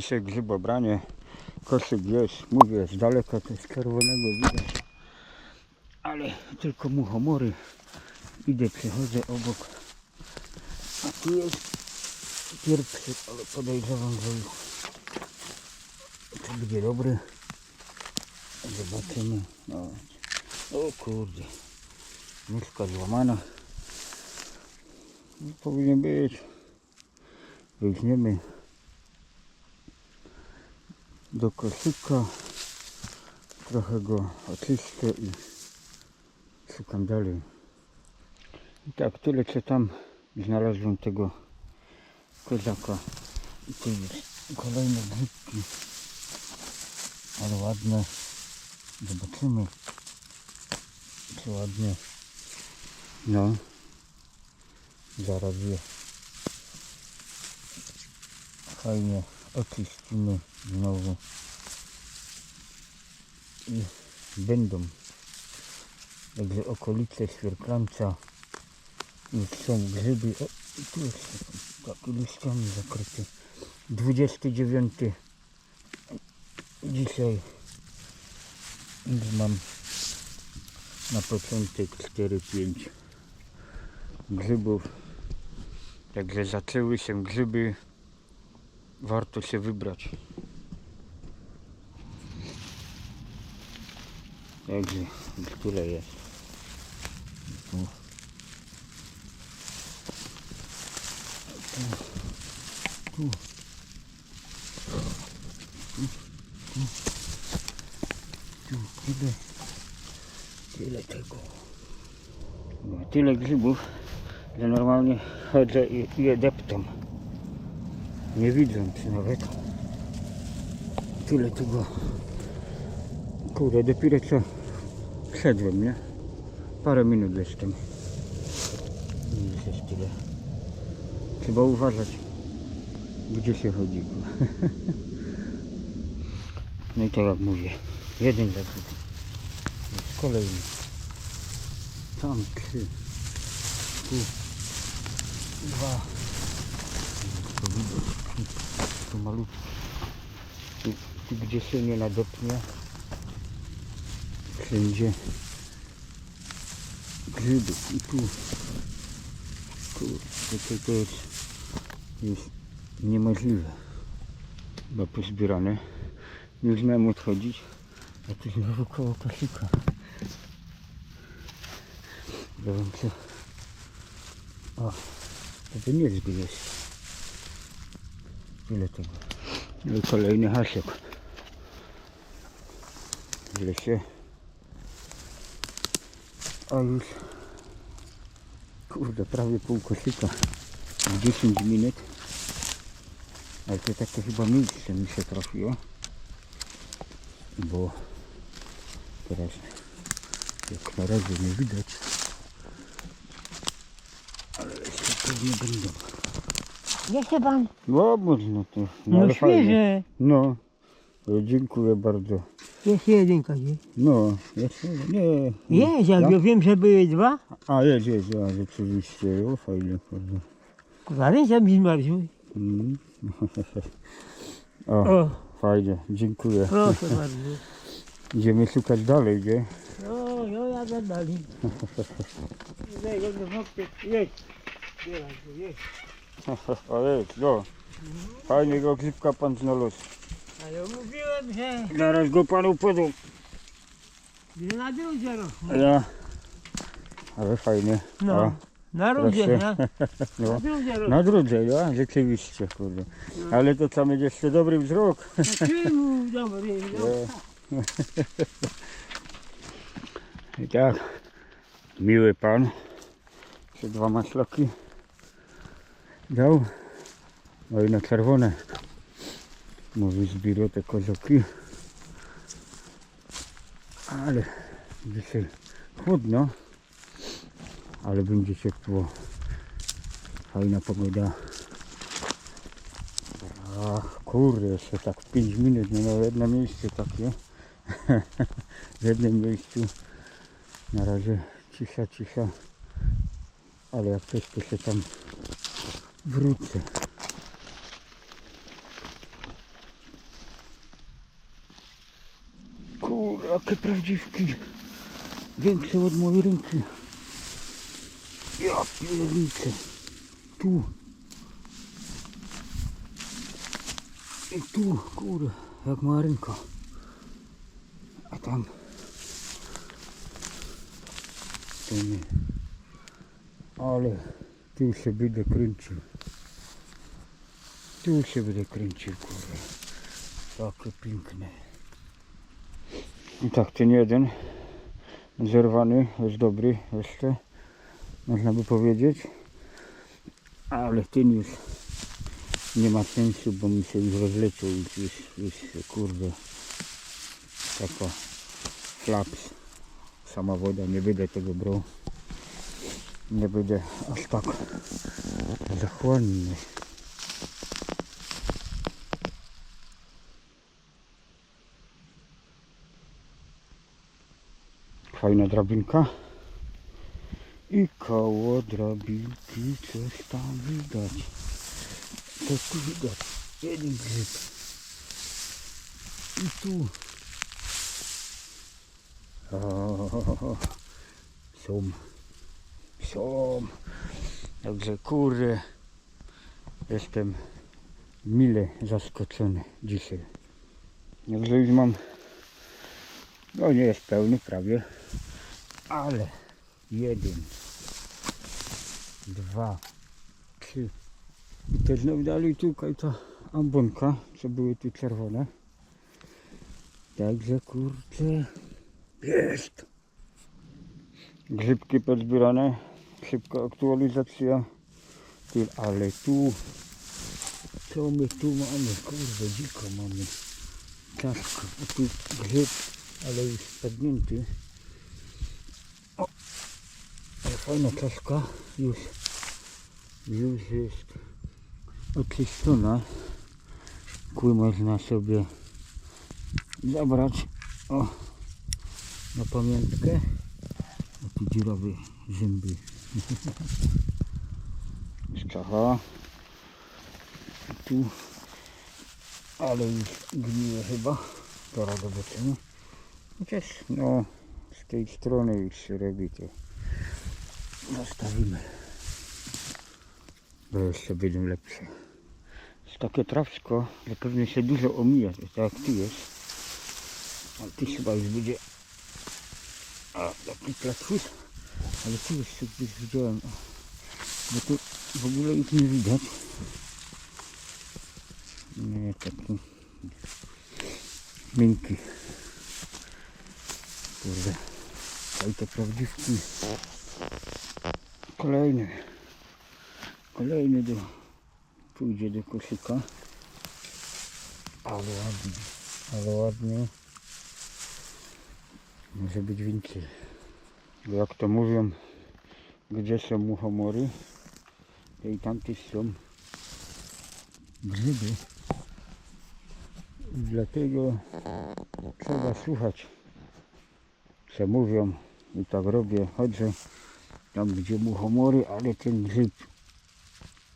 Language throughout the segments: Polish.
Dzisiaj grzybobranie. Koszyk jest, mówię, z daleka to z czerwonego widać. Ale tylko muchomory. Idę, przechodzę obok. A tu jest pierwszy, ale podejrzewam, że już to będzie dobry. Zobaczymy. No. O kurde. Nóżka złamana. No, powinien być. Weźmiemy do koszyka. Trochę go oczyszczę i szukam dalej. I tak, tyle co tam znalazłem tego kozaka. I tu jest kolejne grzybki. Ale ładne. Zobaczymy. Czy ładnie. No. Zaraz je fajnie oczyścimy znowu. I będą. Także okolice Świerklanca już są grzyby. O, tu jest taki liściami zakryty. 29 dzisiaj już mam na początek 4-5 grzybów. Także zaczęły się grzyby. Warto się wybrać. Także już tyle jest. Tu. Tu. Tu. Tu. Tu. Tu. Tyle. Tyle tego. No, tyle grzybów, że normalnie chodzę i je deptam. Nie widząc nawet. Tyle tego. Kurde, dopiero co wszedłem, nie? Parę minut jestem. Już jest tyle. Trzeba uważać, gdzie się chodzi. No i tak jak mówię, jeden za drugim. Jest kolejny. Tam trzy. Tu dwa. To widać. Tu malutki. Tu, tu gdzie się nie nadepnie. Wszędzie grzyby. I tu. Kurde, to, jest, jest niemożliwe. Bo pozbierane. Już miałem odchodzić. A tu znowu koło koszyka. Wiem co. O, to nie jest. Ile tego? I kolejny hasiek. Ile się? A już kurde, prawie pół koszyka. 10 minut. Ale to takie chyba miejsce mi się trafiło. Bo teraz jak na razie nie widać. Ale jeszcze pewnie będą. Nie chce pan? No można to. No, ale fajnie. świeże. No, to dziękuję bardzo. Jest jedynka, nie? No, jeszcze nie. Jest, jak ja wiem, że były dwa. A jest, jest, ja rzeczywiście. O, fajnie, fajnie. Kurwa, ręce mi zmarzły. Mm. O, O, fajnie, dziękuję. proszę bardzo. Idziemy szukać dalej, gdzie? No, no, jadę dalej. Jedź. Jedź. A jest, no. Fajnie go grzybka pan znalazł. Ale mówiłem, że Zaraz go panu podam. że na drugie roku. A Ja. Ale fajnie. No, na proszę. na, no. na drugie roku. Na drodze, ja? Rzeczywiście, kurde. Ale to trzeba mieć jeszcze dobry wzrok. No, czemu dobry, no. Nie. I tak, miły pan, jeszcze dwa maślaki dał, no i na czerwone, mówi zbierał te kozaki, ale dzisiaj chłodno, ale będzie ciepło, fajna pogoda. Ach, kurde, jeszcze tak 5 minut, nie no jedno miejsce takie. w jednym miejscu. Na razie cisza, cisza. Ale jak coś, to się tam wrócę. Kurakie prawdziwki. Większe od mojej ręki. Ja pierniczę. Tu. I tu, kurde, jak moja ręka. A tam. To nie. Ale tu się będę kręcił. Tu się będę kręcił, kurde. Takie piękne. I tak, ten jeden zerwany jest dobry jeszcze, można by powiedzieć. Ale ten już nie ma sensu, bo mi się już rozleciał, już, już, już kurde, taka flaps, sama woda, nie będę tego brał. Nie będę aż tak zachłanny. Fajna drabinka. I koło drabinki coś tam widać. Coś tu widać. Jeden grzyb. I tu. O, są. Także kurde. Jestem mile zaskoczony dzisiaj. Także już mam no nie jest pełny prawie, ale jeden, dwa, trzy. I to znowu dalej tutaj ta ambonka, co były tu czerwone. Także kurczę, jest. Grzybki pozbierane, szybka aktualizacja. Ty, ale tu, co my tu mamy, kurde, dziko mamy. Czaszka, a tu grzyb ale już spadnięty. O, ale fajna czaszka, już, już jest oczyszczona. Kły można sobie zabrać, o, na pamiątkę. A tu dziurawe zęby. Czacha. Tu, ale już gnije chyba. Teraz zobaczymy. Chociaż no z tej strony już się robi to zostawimy. Bo jeszcze będą lepsze. Jest takie trawsko, że pewnie się dużo omija, tak jak tu jest. A tu chyba już będzie a, taki platfus, ale tu jeszcze gdzieś widziałem. O, Bo tu w ogóle ich nie widać. Nie, taki miękki. Kurde. Oj te prawdziwki. Kolejny. Kolejny do, pójdzie do koszyka. Ale ładnie. Ale ładnie. Może być więcej. Jak to mówią, gdzie są muchomory, to i tamte są grzyby. I dlatego trzeba słuchać co mówią i tak robię, chodzę tam gdzie muchomory, ale ten grzyb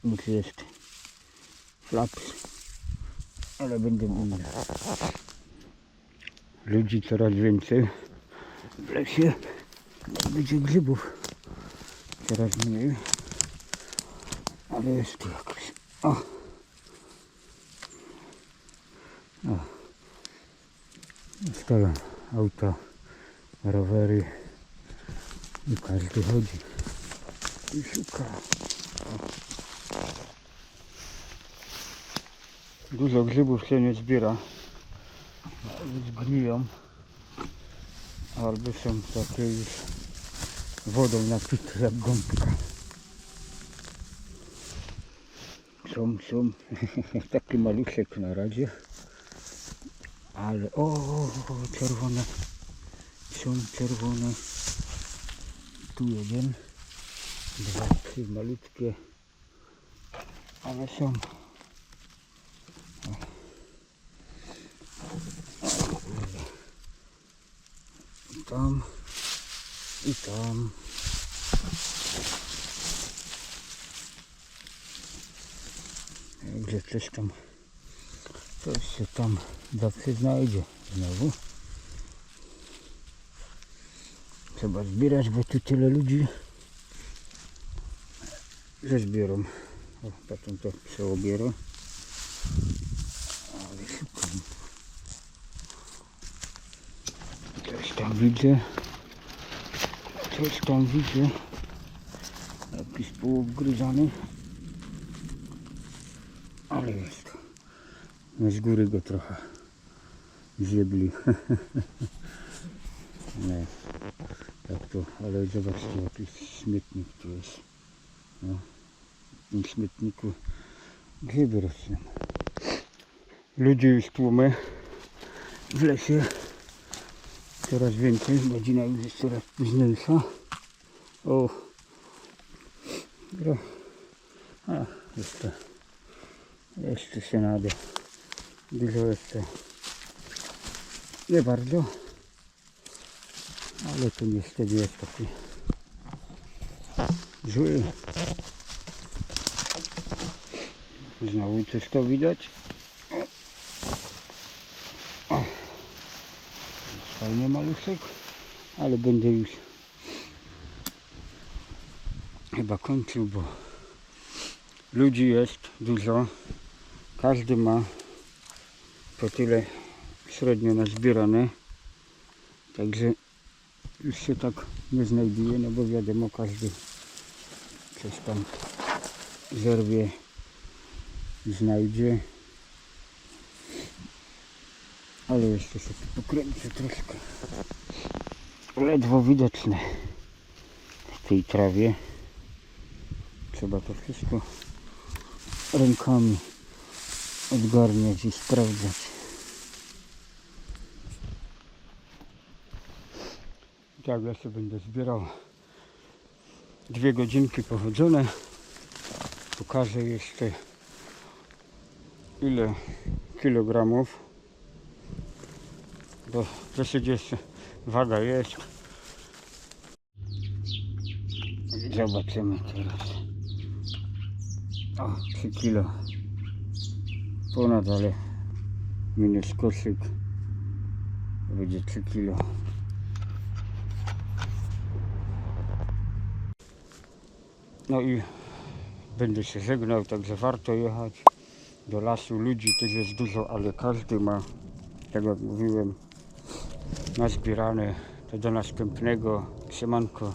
już jest flaps, ale będę mówił. Ludzi coraz więcej w lesie, będzie grzybów coraz mniej, ale jest tu jakoś. O. O. Stoją auta rowery i każdy chodzi i szuka. Dużo grzybów się nie zbiera, zgniją albo są takie już wodą napite jak gąbka. Są, są taki maluszek na razie, ale o, o, czerwone są czerwone. Tu jeden, dwa, trzy malutkie, ale są. O. O, kurde. I tam, i tam. Gdzie coś tam, coś się tam zawsze znajdzie znowu. trzeba zbierać, bo tu tyle ludzi, że zbiorą. O, potem to przeobierę. Ale szybko. Coś tam widzę. Coś tam widzę. Jakiś półgryzany. Ale jest. No z góry go trochę zjebli. Nie. Jak to, ale zobaczcie, jakiś śmietnik tu jest. No. W tym śmietniku grzyby rosną. Ludzi już tłumy w lesie. Coraz więcej, godzina już jest coraz późniejsza. O! A, jeszcze. Jeszcze się nada. Dużo jeszcze. Nie bardzo. Ale to niestety jest taki zły. Znowu coś to widać. O. O. Fajny maluszek, ale będę już chyba kończył, bo ludzi jest dużo. Każdy ma po tyle średnio nazbierane. Także już się tak nie znajduje, no bo wiadomo, każdy coś tam zerwie znajdzie. Ale jeszcze się tu pokręcę troszkę. Ledwo widoczne w tej trawie. Trzeba to wszystko rękami odgarniać i sprawdzać. Tak, ja sobie będę zbierał dwie godzinki pochodzone. Pokażę jeszcze ile kilogramów. Bo dosyć jeszcze waga jest. Zobaczymy teraz. O, 3 kilo. Ponad, ale minus koszyk. Będzie 3 kilo. No i będę się żegnał, także warto jechać do lasu. Ludzi też jest dużo, ale każdy ma, tak jak mówiłem, nazbierane. To do następnego. Siemanko.